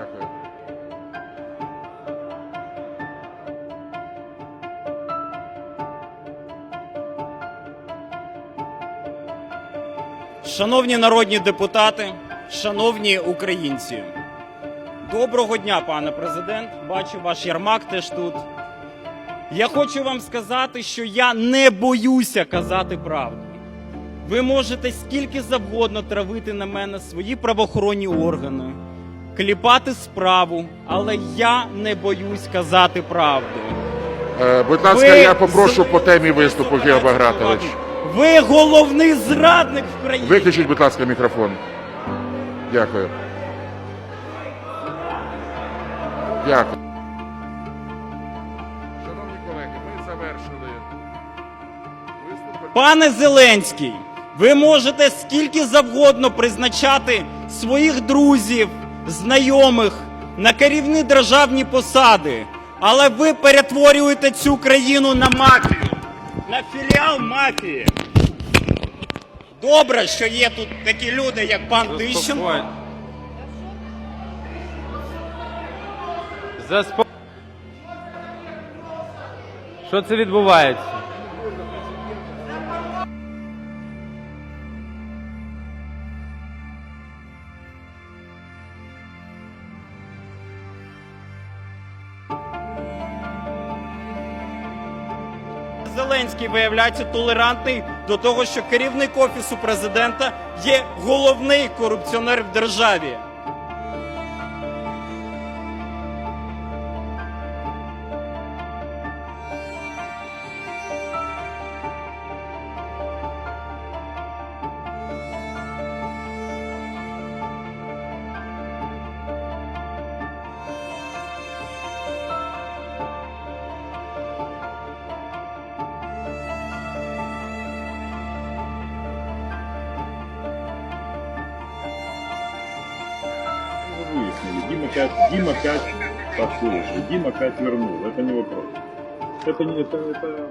Дякую. Шановні народні депутати, шановні українці, доброго дня, пане президент. Бачу, ваш ярмак теж тут. Я хочу вам сказати, що я не боюся казати правду. Ви можете скільки завгодно травити на мене свої правоохоронні органи, кліпати справу, але я не боюсь казати правду. Е, будь ласка, Ви я попрошу з- по темі виступу, Гео Багратович. Ви головний зрадник в країні. Виключіть, будь ласка, мікрофон. Дякую. Дякую. Шановні колеги, ми завершили виступ. Пане Зеленський, ви можете скільки завгодно призначати своїх друзів, знайомих на керівні державні посади, але ви перетворюєте цю країну на мафію, на філіал мафії. Добре, що є тут такі люди, як пан Тищенко. Що це відбувається? Зеленський виявляється толерантний до того, що керівник офісу президента є головний корупціонер в державі. выяснили. Дима 5, Дима 5 подслушал, Дима 5 вернул. Это не вопрос. Это не это, это